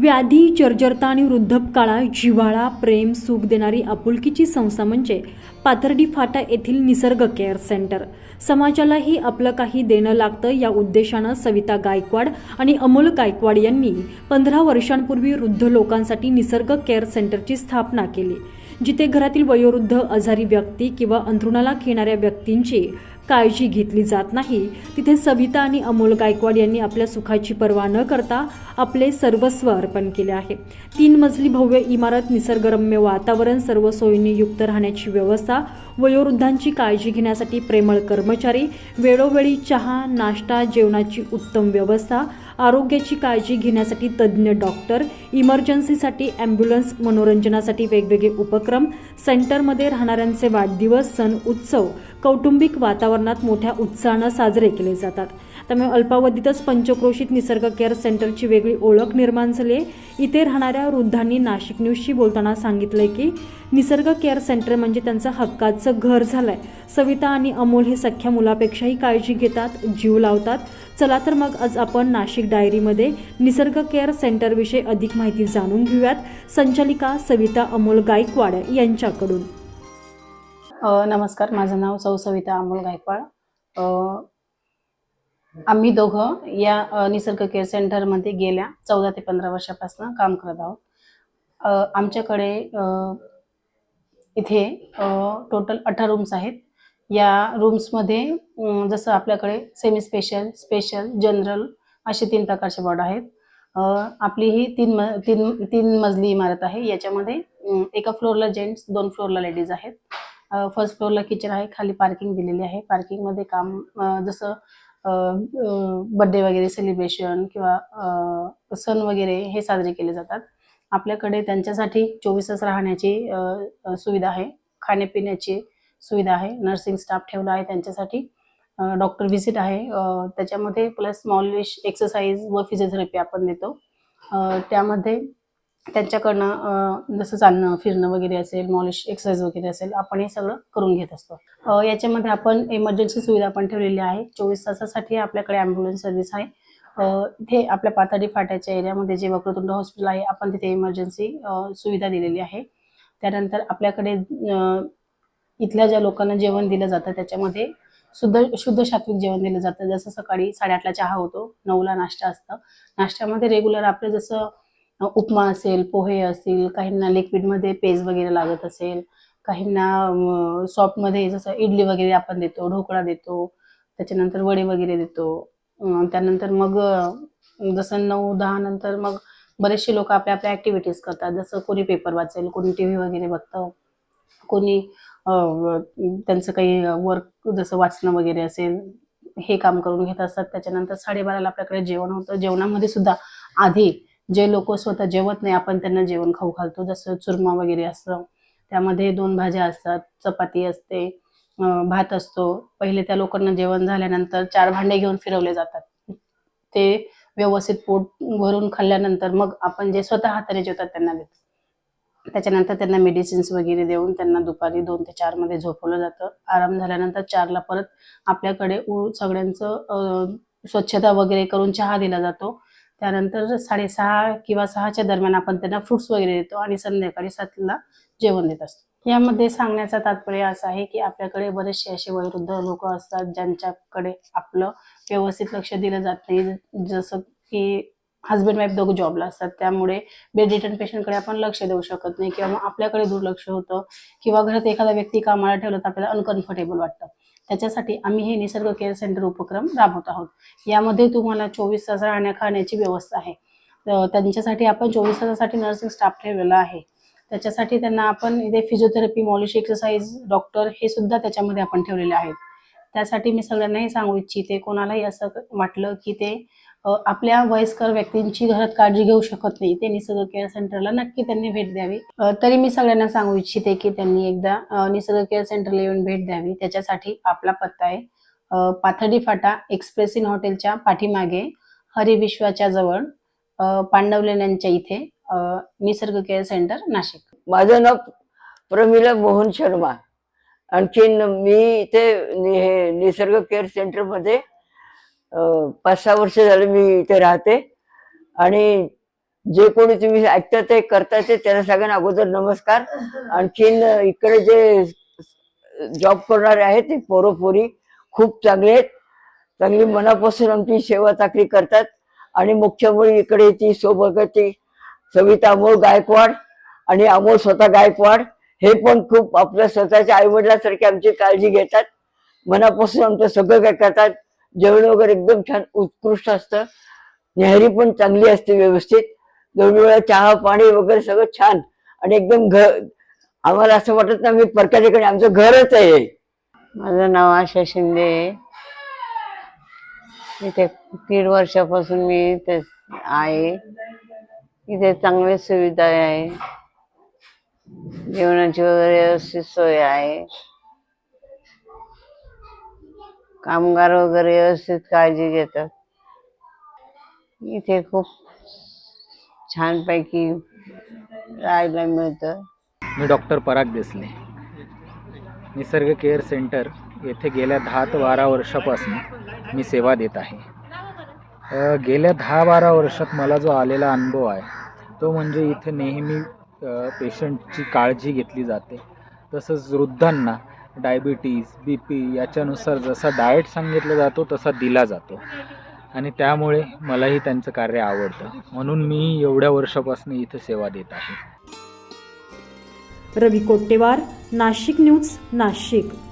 व्याधी जर्जरता आणि वृद्धपकाळा जिव्हाळा प्रेम सुख देणारी आपुलकीची संस्था म्हणजे पाथर्डी फाटा येथील निसर्ग केअर सेंटर. समाजालाही आपलं काही देणं लागतं या उद्देशानं सविता गायकवाड आणि अमोल गायकवाड यांनी पंधरा वर्षांपूर्वी वृद्ध लोकांसाठी निसर्ग केअर सेंटरची स्थापना केली. जिथे घरातील वयोवृद्ध आजारी व्यक्ती किंवा अंथरुणाला घेणाऱ्या व्यक्तींची काळजी घेतली जात नाही. तिथे सविता आणि अमोल गायकवाड यांनी आपल्या सुखाची पर्वा न करता आपले सर्वस्व अर्पण केले आहे. तीन मजली भव्य इमारत निसर्गरम्य वातावरण सर्व सोयींनी युक्त राहण्याची व्यवस्था वयोवृद्धांची काळजी घेण्यासाठी प्रेमळ कर्मचारी वेळोवेळी चहा नाश्ता जेवणाची उत्तम व्यवस्था आरोग्याची काळजी घेण्यासाठी तज्ज्ञ डॉक्टर इमर्जन्सीसाठी ॲम्ब्युलन्स मनोरंजनासाठी वेगवेगळे उपक्रम सेंटरमध्ये राहणाऱ्यांचे वाढदिवस सण उत्सव कौटुंबिक वातावरणात मोठ्या उत्साहानं साजरे केले जातात. त्यामुळे अल्पावधीतच पंचक्रोशीत निसर्ग केअर सेंटरची वेगळी ओळख निर्माण झाली आहे. इथे राहणाऱ्या वृद्धांनी नाशिक न्यूजशी बोलताना सांगितलंय की निसर्ग केअर सेंटर म्हणजे त्यांचं हक्काचं घर झालंय. सविता आणि अमोल हे सख्या मुलापेक्षाही काळजी घेतात जीव लावतात. चला तर मग आज आपण नाशिक डायरीमध्ये निसर्ग केअर सेंटरविषयी अधिक माहिती जाणून घेऊयात. संचालिका सविता अमोल गायकवाड यांच्याकडून. नमस्कार. माझं नाव सौ सविता अमोल गायकवाड. आम्ही दोघं या निसर्ग केअर सेंटरमध्ये गेल्या चौदा ते पंधरा वर्षापासून काम करत आहोत. आमच्याकडे इथे टोटल अठरा रूम्स आहेत. या रूम्समध्ये जसं आपल्याकडे सेमी स्पेशल स्पेशल जनरल असे तीन प्रकारचे वॉर्ड आहेत. आपली ही तीन म तीन तीन मजली इमारत आहे. याच्यामध्ये एका फ्लोअरला जेंट्स दोन फ्लोअरला लेडीज आहेत. फर्स्ट फ्लोअरला किचन आहे खाली पार्किंग दिलेली आहे. पार्किंगमध्ये काम जसं बड्डे वगैरे सेलिब्रेशन किंवा सण वगैरे हे साजरे केले जातात. आपल्याकडे त्यांच्यासाठी चोवीस तास राहण्याची सुविधा आहे. खाण्यापिण्याची सुविधा आहे. नर्सिंग स्टाफ ठेवला आहे त्यांच्यासाठी. डॉक्टर व्हिजिट आहे. त्याच्यामध्ये प्लस स्मॉलिश एक्सरसाइज व फिजिओथेरपी आपण देतो. त्यामध्ये त्यांच्याकडनं जसं चालणं फिरणं वगैरे असेल मॉलिश एक्सरसाइज वगैरे असेल आपण हे सगळं करून घेत असतो. याच्यामध्ये आपण इमर्जन्सी सुविधा पण ठेवलेली आहे. चोवीस तासासाठी आपल्याकडे ॲम्ब्युलन्स सर्व्हिस आहे. इथे आपल्या पाताडी फाट्याच्या एरियामध्ये जे वक्रतुंड हॉस्पिटल आहे आपण तिथे इमर्जन्सी सुविधा दिलेली आहे. त्यानंतर आपल्याकडे इथल्या ज्या लोकांना जेवण दिलं जातं त्याच्यामध्ये शुद्ध शुद्ध सात्विक जेवण दिलं जातं. जसं सकाळी साडेआठला चहा होतो नऊला नाश्ता असतं. नाश्त्यामध्ये रेग्युलर आपलं जसं उपमा असेल पोहे असतील काहींना लिक्विडमध्ये पेज वगैरे लागत असेल काहींना सॉफ्टमध्ये जसं इडली वगैरे आपण देतो ढोकळा देतो त्याच्यानंतर वडे वगैरे देतो. त्यानंतर मग जसं नऊ दहा नंतर मग बरेचसे लोक आपल्या आपल्या ॲक्टिव्हिटीज करतात. जसं कोणी पेपर वाचेल कोणी टी व्ही वगैरे बघतं कोणी त्यांचं काही वर्क जसं वाचणं वगैरे असेल हे काम करून घेत असतात. त्याच्यानंतर साडेबाराला आपल्याकडे जेवण होतं. जेवणामध्ये सुद्धा आधी जे लोक स्वतः जेवत नाही आपण त्यांना जेवण खाऊ घालतो. जसं चुरमा वगैरे असतं त्यामध्ये दोन भाज्या असतात चपाती असते भात असतो. पहिले त्या लोकांना जेवण झाल्यानंतर चार भांडे घेऊन फिरवले जातात. ते व्यवस्थित पोट भरून खाल्ल्यानंतर मग आपण जे स्वतः हाताने जेवतात त्यांना देतो. त्याच्यानंतर त्यांना मेडिसिन्स वगैरे देऊन त्यांना दुपारी दोन ते चारमध्ये झोपवलं जातं. आराम झाल्यानंतर चारला परत आपल्याकडे सगळ्यांचं स्वच्छता वगैरे करून चहा दिला जातो. त्यानंतर साडेसहा किंवा सहाच्या दरम्यान आपण त्यांना फ्रुट्स वगैरे देतो आणि संध्याकाळी सातला जेवण देत असतो. यामध्ये सांगण्याचा तात्पर्य असं आहे की आपल्याकडे बरेचसे असे वयोवृद्ध लोक असतात ज्यांच्याकडे आपलं व्यवस्थित लक्ष दिलं जात नाही. जसं की हस्बंड वाईफ दोघं जॉबला असतात. त्यामुळे बेड रिटर्न पेशंटकडे आपण लक्ष देऊ शकत नाही किंवा मग आपल्याकडे दुर्लक्ष होतं किंवा घरात एखादा व्यक्ती कामाला ठेवलं तर आपल्याला अनकम्फर्टेबल वाटतं. त्याच्यासाठी आम्ही हे निसर्ग केअर सेंटर उपक्रम राबवत आहोत. यामध्ये तुम्हाला चोवीस तास राहण्या खाण्याची व्यवस्था आहे. त्यांच्यासाठी आपण चोवीस तासासाठी नर्सिंग स्टाफ ठेवलेला आहे. त्याच्यासाठी त्यांना आपण इथे फिजिओथेरपी मॉलिश एक्सरसाइज डॉक्टर हे सुद्धा त्याच्यामध्ये आपण ठेवलेले आहेत. त्यासाठी मी सगळ्यांनाही सांगू इच्छिते कोणालाही असं वाटलं की ते आपल्या वयस्कर व्यक्तींची घरात काळजी घेऊ शकत नाही. ते निसर्ग केअर सेंटरला नक्की त्यांनी भेट द्यावी. तरी मी सगळ्यांना सांगू इच्छिते की त्यांनी एकदा निसर्ग केअर सेंटरला येऊन भेट द्यावी. त्याच्यासाठी आपला पत्ता आहे पाथर्डी फाटा एक्सप्रेस इन हॉटेलच्या पाठीमागे हरिविश्वाच्या जवळ पांडवलेण्यांच्या इथे निसर्ग केअर सेंटर नाशिक. माझं नाव प्रमिला मोहन शर्मा. आणखीन मी इथे निसर्ग केअर सेंटरमध्ये पाच सहा वर्ष झाले मी इथे राहते. आणि जे कोणी तुम्ही ऐकता ते करता ते त्यांना सगळ्यांना अगोदर नमस्कार. आणखीन इकडे जे जॉब करणारे आहेत ते पोरोपोरी खूप चांगले आहेत. चांगली मनापासून आमची सेवा चाकरी करतात. आणि मुख्य म्हणजे इकडे ती सोबत सविता अमोल गायकवाड आणि अमोल स्वतः गायकवाड हे पण खूप आपल्या स्वतःच्या आईवडिलांसारखी आमची काळजी घेतात. मनापासून आमचं सगळं काय करतात जेवण वगैरे एकदम छान उत्कृष्ट असतं. न्याहरी पण चांगली असते व्यवस्थित. दोन वेळा चहा पाणी वगैरे सगळं छान. आणि एकदम घर आम्हाला असं वाटत ना मी परक्या ठिकाणी आमचं घरच आहे. माझं नाव आशा शिंदे आहे. इथे दीड वर्षापासून मी इथे आहे. इथे चांगली सुविधा आहे. जेवणाची वगैरे व्यवस्थित सोय आहे. कामगार वगैरे व्यवस्थित काळजी घेतात. इथे खूप छानपैकी राहायला मिळतं. मी doctor Parag Desale. Nisarg care centre येथे गेल्या दहा ते बारा वर्षापासून मी सेवा देत आहे. गेल्या दहा बारा वर्षात मला जो आलेला अनुभव आहे तो म्हणजे इथे नेहमी पेशंटची काळजी घेतली जाते. तसंच वृद्धांना डायबिटीज बी पी याच्यानुसार जसा डाएट सांगितला जातो तसा दिला जातो. आणि त्यामुळे मलाही त्यांचं कार्य आवडतं. म्हणून मी एवढ्या वर्षापासून इथं सेवा देत आहे. रवी कोट्टेवार नाशिक न्यूज नाशिक.